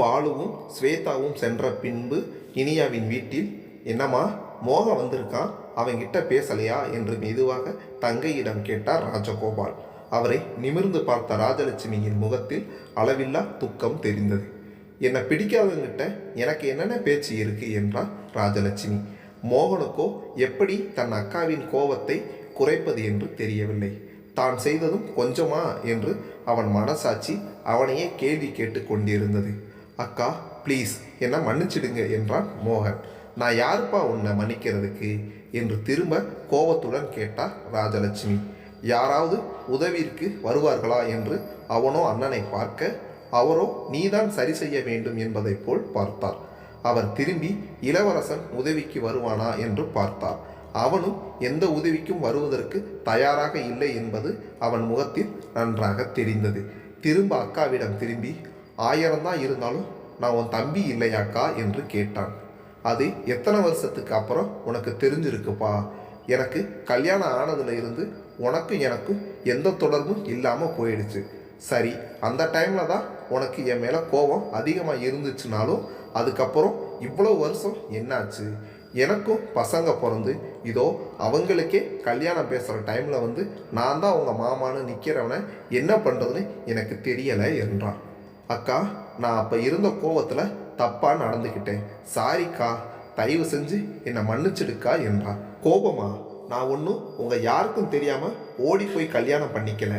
பாலுவும் ஸ்வேதாவும் சென்ற பின்பு இனியாவின் வீட்டில் என்னம்மா மோகம் வந்திருக்கான் அவங்கிட்ட பேசலையா? என்று மெதுவாக தங்கையிடம் கேட்டார் ராஜகோபால். அவரை நிமிர்ந்து பார்த்த ராஜலட்சுமியின் முகத்தில் அளவில்லா துக்கம் தெரிந்தது. என்னை பிடிக்காதவங்கிட்ட எனக்கு என்னென்ன பேச்சு இருக்கு? என்றார் ராஜலட்சுமி. மோகனுக்கோ எப்படி தன் அக்காவின் கோபத்தை குறைப்பது என்று தெரியவில்லை. தான் செய்ததும் கொஞ்சமா? என்று அவன் மனசாட்சி அவனையே கேள்வி கேட்டு கொண்டிருந்தது. அக்கா ப்ளீஸ் என்னை மன்னிச்சிடுங்க என்றான் மோகன். நான் யாருப்பா உன்னை மன்னிக்கிறதுக்கு? என்று திரும்ப கோபத்துடன் கேட்டார் ராஜலட்சுமி. யாராவது உதவிற்கு வருவார்களா? என்று அவனோ அண்ணனை பார்க்க அவரோ நீதான் சரி செய்ய வேண்டும் என்பதைப் போல் பார்த்தார். அவர் திரும்பி இளவரசன் உதவிக்கு வருவானா? என்று பார்த்தார். அவனும் எந்த உதவிக்கும் வருவதற்கு தயாராக இல்லை என்பது அவன் முகத்தில் நன்றாக தெரிந்தது. திரும்ப அக்காவிடம் திரும்பி ஆயிரம்தான் இருந்தாலும் நான் உன் தம்பி இல்லையாக்கா என்று கேட்டான். அது எத்தனை வருஷத்துக்கு அப்புறம் உனக்கு தெரிஞ்சிருக்குப்பா? எனக்கு கல்யாணம் ஆனதுல இருந்து உனக்கும் எனக்கும் எந்த தொடர்பும் இல்லாமல் போயிடுச்சு. சரி அந்த டைமில் தான் உனக்கு என் மேலே கோபம் அதிகமாக இருந்துச்சுனாலும் அதுக்கப்புறம் இவ்வளோ வருஷம் என்னாச்சு? எனக்கும் பசங்க பிறந்து இதோ அவங்களுக்கே கல்யாணம் பேசுகிற டைமில் வந்து நான் தான் உங்கள் மாமான்னு நிற்கிறவனை என்ன பண்ணுறதுன்னு எனக்கு தெரியலை என்றான். அக்கா நான் அப்போ இருந்த கோவத்தில் தப்பாக நடந்துக்கிட்டேன் சாரிக்கா தயவு செஞ்சு என்னை மன்னிச்சிடுக்கா என்றான் கோபமா? நான் ஒன்றும் உங்கள் யாருக்கும் தெரியாமல் ஓடி போய் கல்யாணம் பண்ணிக்கல.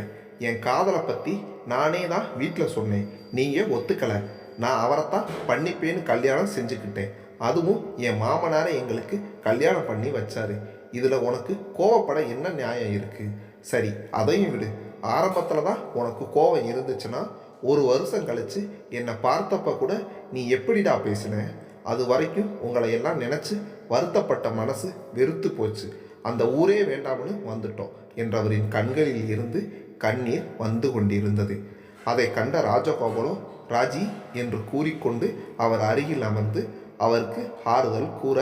என் காதலை பற்றி நானே தான் வீட்டில் சொன்னேன். நீங்கள் ஒத்துக்கலை. நான் அவரைத்தான் பண்ணிப்பேன்னு கல்யாணம் செஞ்சுக்கிட்டேன். அதுவும் என் மாமனாரை எங்களுக்கு கல்யாணம் பண்ணி வச்சாரு. இதில் உனக்கு கோவப்பட என்ன நியாயம் இருக்குது சரி அதையும் விடு. ஆரம்பத்தில் தான் உனக்கு கோவம் இருந்துச்சுன்னா ஒரு வருஷம் கழித்து என்னை பார்த்தப்ப கூட நீ எப்படிடா பேசின? அது வரைக்கும் உங்களை எல்லாம் நினச்சி வருத்தப்பட்ட மனசு வெறுத்து போச்சு. அந்த ஊரே வேண்டாம்னு வந்துட்டோம் என்றவரின் கண்களில் இருந்து கண்ணீர் வந்து கொண்டிருந்தது. அதை கண்ட ராஜகோபாலோ ராஜி என்று கூறிக்கொண்டு அவர் அருகில் அமர்ந்து அவருக்கு ஆறுதல் கூற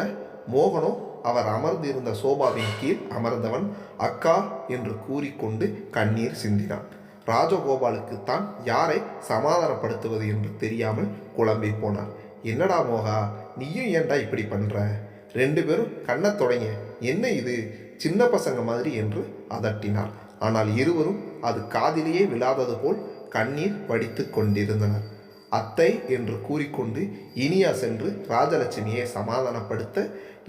மோகனோ அவர் அமர்ந்திருந்த சோபாவின் கீழ் அமர்ந்தவன் அக்கா என்று கூறிக்கொண்டு கண்ணீர் சிந்தினான். ராஜகோபாலுக்கு தான் யாரை சமாதானப்படுத்துவது என்று தெரியாமல் குழம்பி போனார். என்னடா மோகா நீயும் ஏன்டா இப்படி பண்ற? ரெண்டு பேரும் கண்ணை தொடங்க என்ன இது? சின்ன பசங்க மாதிரி என்று அதட்டினார். ஆனால் இருவரும் அது காதிலேயே விழாதது போல் கண்ணீர் வடித்து கொண்டிருந்தனர். அத்தை என்று கூறிக்கொண்டு இனியா சென்று ராஜலட்சுமியை சமாதானப்படுத்த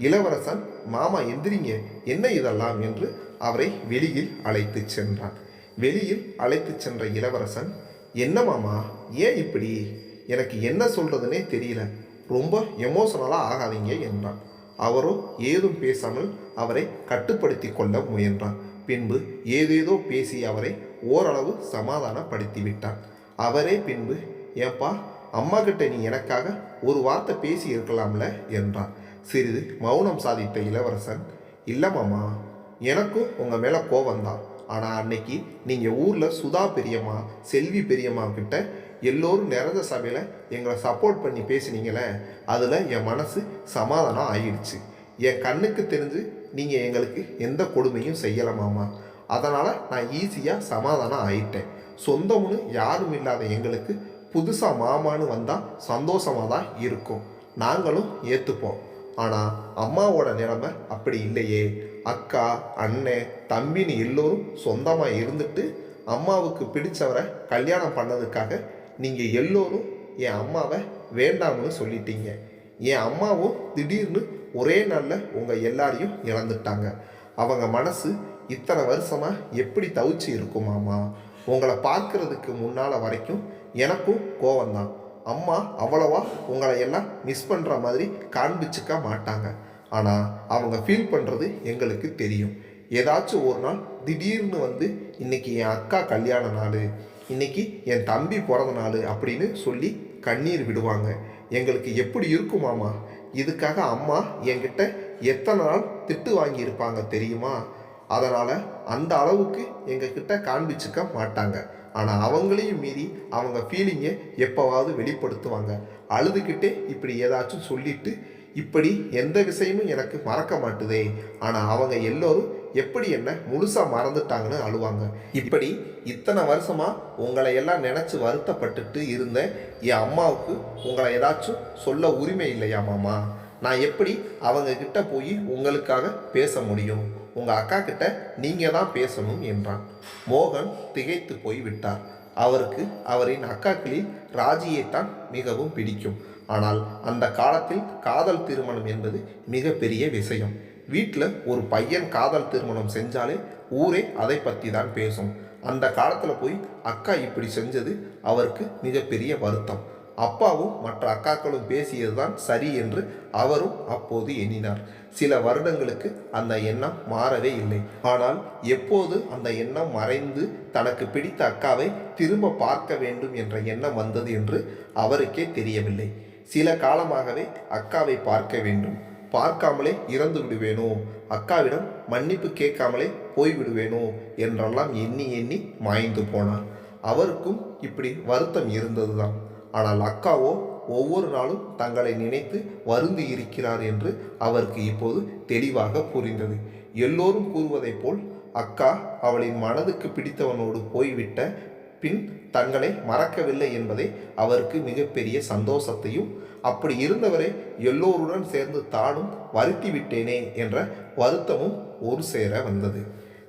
இளவரசன் மாமா எந்திரிங்க என்ன இதெல்லாம்? என்று அவரை வெளியில் அழைத்துச் சென்றான். வெளியில் அழைத்து சென்ற இளவரசன் என்ன மாமா ஏன் இப்படி? எனக்கு என்ன சொல்கிறதுனே தெரியல. ரொம்ப எமோஷனலாக ஆகாதீங்க என்றான். அவரோ ஏதும் பேசாமல் அவரை கட்டுப்படுத்தி கொள்ள முயன்றான். பின்பு ஏதேதோ பேசி அவரை ஓரளவு சமாதானப்படுத்தி விட்டான் அவரே பின்பு ஏப்பா அம்மா கிட்ட நீ எனக்காக ஒரு வார்த்தை பேசி இருக்கலாம்ல என்றான். சிறிது மௌனம் சாதித்த இளவரசன் இல்லை மாமா எனக்கும் உங்கள் மேலே கோபந்தான் ஆனால் அன்னைக்கு நீங்கள் ஊரில் சுதா பெரியம்மா செல்வி பெரியம்மா கிட்ட எல்லோரும் நிறைந்த சபையில் எங்களை சப்போர்ட் பண்ணி பேசினீங்களே அதில் என் மனசு சமாதானம் ஆயிடுச்சு. என் கண்ணுக்கு தெரிஞ்சு நீங்கள் எங்களுக்கு எந்த கொடுமையும் செய்யலமாமா அதனால் நான் ஈஸியாக சமாதானம் ஆயிட்டேன். சொந்தம்னு யாரும் இல்லாத எங்களுக்கு புதுசாக மாமான்னு வந்தால் சந்தோஷமாக தான் இருக்கும். நாங்களும் ஏற்றுப்போம் ஆனால் அம்மாவோட நிலைமை அப்படி இல்லையே. அக்கா அண்ணன் தம்பின்னு எல்லோரும் சொந்தமாக இருந்துட்டு அம்மாவுக்கு பிடிச்சவரை கல்யாணம் பண்ணதுக்காக நீங்கள் எல்லோரும் என் அம்மாவை வேண்டாம்னு சொல்லிட்டீங்க. என் அம்மாவும் திடீர்னு ஒரே நாளில் உங்கள் எல்லாரையும் இழந்துட்டாங்க. அவங்க மனசு இத்தனை வருஷமாக எப்படி தவிச்சு இருக்குமாம்மா உங்களை பார்க்கறதுக்கு முன்னால் வரைக்கும் எனக்கும் கோவம்தான். அம்மா அவ்வளவா உங்களை எல்லாம் மிஸ் பண்ணுற மாதிரி காண்பிச்சுக்க மாட்டாங்க. ஆனால் அவங்க ஃபீல் பண்ணுறது எங்களுக்கு தெரியும். ஏதாச்சும் ஒரு நாள் திடீர்னு வந்து இன்றைக்கி என் அக்கா கல்யாண நாள் இன்றைக்கி என் தம்பி பிறந்த நாள் அப்படின்னு சொல்லி கண்ணீர் விடுவாங்க. எங்களுக்கு எப்படி இருக்குமாமா இதுக்காக அம்மா என்கிட்ட எத்தனை நாள் திட்டு வாங்கியிருப்பாங்க தெரியுமா? அதனால் அந்த அளவுக்கு எங்ககிட்ட காண்பிச்சுக்க மாட்டாங்க. ஆனால் அவங்களையும் மீறி அவங்க ஃபீலிங்கை எப்போவாவது வெளிப்படுத்துவாங்க. அழுதுகிட்டே இப்படி ஏதாச்சும் சொல்லிட்டு இப்படி எந்த விஷயமும் எனக்கு மறக்க மாட்டுதே. ஆனால் அவங்க எல்லோரும் எப்படி என்ன முழுசாக மறந்துட்டாங்கன்னு அழுவாங்க. இப்படி இத்தனை வருஷமா உங்களை எல்லாம் நினச்சி வருத்தப்பட்டுட்டு இருந்த என் அம்மாவுக்கு உங்களை ஏதாச்சும் சொல்ல உரிமை இல்லையா மாமா? நான் எப்படி அவங்க கிட்ட போய் உங்களுக்காக பேச முடியும்? உங்கள் அக்கா கிட்ட நீங்கள் தான் பேசணும் என்றான். மோகன் திகைத்து போய் விட்டார் அவருக்கு அவரின் அக்காக்களில் ராஜியைத்தான் மிகவும் பிடிக்கும். ஆனால் அந்த காலத்தில் காதல் திருமணம் என்பது மிகப்பெரிய விஷயம். வீட்டில் ஒரு பையன் காதல் திருமணம் செஞ்சாலே ஊரே அதை பற்றி தான் பேசும். அந்த காலத்தில் போய் அக்கா இப்படி செஞ்சது அவருக்கு மிகப்பெரிய வருத்தம். அப்பாவும் மற்ற அக்காக்களும் பேசியது தான் சரி என்று அவரும் அப்போது எண்ணினார். சில வருடங்களுக்கு அந்த எண்ணம் மாறவே இல்லை. ஆனால் எப்போது அந்த எண்ணம் மறைந்து தனக்கு பிடித்த அக்காவை திரும்ப பார்க்க வேண்டும் என்ற எண்ணம் வந்தது என்று அவருக்கே தெரியவில்லை. சில காலமாகவே அக்காவை பார்க்க வேண்டும். பார்க்காமலே இறந்து விடுவேனோ? அக்காவிடம் மன்னிப்பு கேட்காமலே போய்விடுவேனோ என்றெல்லாம் எண்ணி எண்ணி மாய்ந்து போனார் அவருக்கும் இப்படி வருத்தம் இருந்ததுதான். ஆனால் அக்காவோ ஒவ்வொரு நாளும் தங்களை நினைத்து வருந்து இருக்கிறார் என்று அவருக்கு இப்போது தெளிவாக புரிந்தது. எல்லோரும் கூறுவதைப் போல் அக்கா அவளின் மனதுக்கு பிடித்தவனோடு போய்விட்ட பின் தங்களை மறக்கவில்லை என்பதை அவருக்கு மிகப்பெரிய சந்தோஷத்தையும் அப்படி இருந்தவரை எல்லோருடன் சேர்ந்து தானும் வருத்தி விட்டேனே என்ற வருத்தமும் ஒரு சேர வந்தது.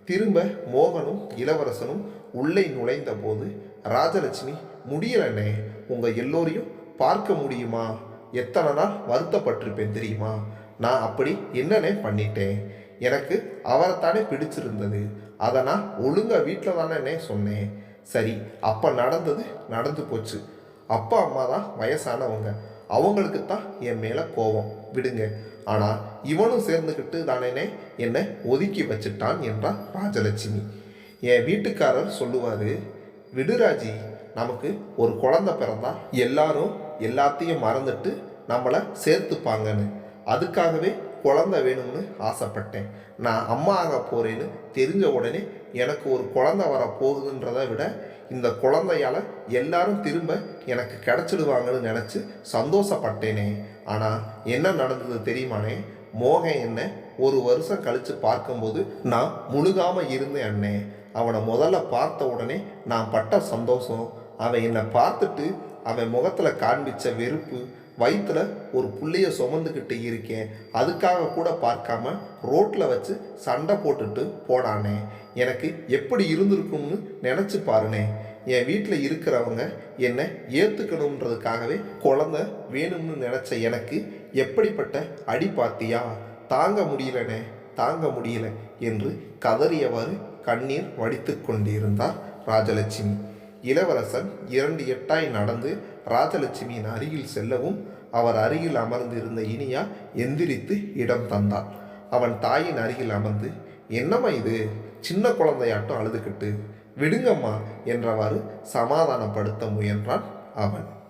திரும்ப மோகனும் இளவரசனும் உள்ளே நுழைந்த போது ராஜலட்சுமி முடியலண்ணே உங்கள் எல்லோரையும் பார்க்க முடியுமா? எத்தனை நாள் வருத்தப்பட்டிருப்பேன் தெரியுமா? நான் அப்படி என்னண்ணே பண்ணிட்டேன். எனக்கு அவரைத்தானே பிடிச்சிருந்தது. அதை நான் ஒழுங்கா வீட்டில் தானே சொன்னேன். சரி அப்போ நடந்தது நடந்து போச்சு. அப்பா அம்மா தான் வயசானவங்க. அவங்களுக்கு தான் என் மேலே கோபம். விடுங்க. ஆனால் இவனும் சேர்ந்துக்கிட்டு தானேனே என்னை ஒதுக்கி வச்சுட்டான் என்றார் ராஜலட்சுமி. என் வீட்டுக்காரர் சொல்லுவார் விடுராஜி நமக்கு ஒரு குழந்தை பிறந்தா எல்லாரும் எல்லாத்தையும் மறந்துட்டு நம்மளை சேர்த்துப்பாங்கன்னு. அதுக்காகவே குழந்தை வேணும்னு ஆசைப்பட்டேன். நான் அம்மா ஆக போகிறேன்னு தெரிஞ்ச உடனே எனக்கு ஒரு குழந்தை வர போகுதுன்றதை விட இந்த குழந்தையால எல்லாரும் திரும்ப எனக்கு கிடச்சிடுவாங்கன்னு நினச்சி சந்தோஷப்பட்டேனே. ஆனால் என்ன நடந்தது தெரியுமானே? மோகன் என்ன ஒரு வருஷம் கழித்து பார்க்கும்போது நான் முழுகாமல் இருந்தேன் அண்ணே. அவனை முதல்ல பார்த்த உடனே நான் பட்ட சந்தோஷம். அவன் என்னை பார்த்துட்டு அவன் முகத்தில் காண்பிச்ச வெறுப்பு வயிற்றுல ஒரு புள்ளைய சுமந்துக்கிட்டு இருக்கேன். அதுக்காக கூட பார்க்காம ரோட்டில் வச்சு சண்டை போட்டுட்டு போனானே எனக்கு எப்படி இருந்திருக்கும்னு நினச்சி பாருனே. என் வீட்டில் இருக்கிறவங்க என்னை ஏற்றுக்கணுன்றதுக்காகவே குழந்த வேணும்னு நினச்ச எனக்கு எப்படிப்பட்ட அடி பார்த்தியா தாங்க முடியலனே தாங்க முடியல என்று கதறியவாறு கண்ணீர் வடித்து கொண்டிருந்தார் ராஜலட்சுமி. இளவரசன் இரண்டு எட்டாய் நடந்து ராஜலட்சுமியின் அருகில் செல்லவும் அவர் அருகில் அமர்ந்திருந்த இனியா எந்திரித்து இடம் தந்தார் அவன் தாயின் அருகில் அமர்ந்து என்னம்மா இது? சின்ன குழந்தையாட்டம் அழுதுகிட்டு. விடுங்கம்மா என்றவாறு சமாதானப்படுத்த முயன்றான் அவன்.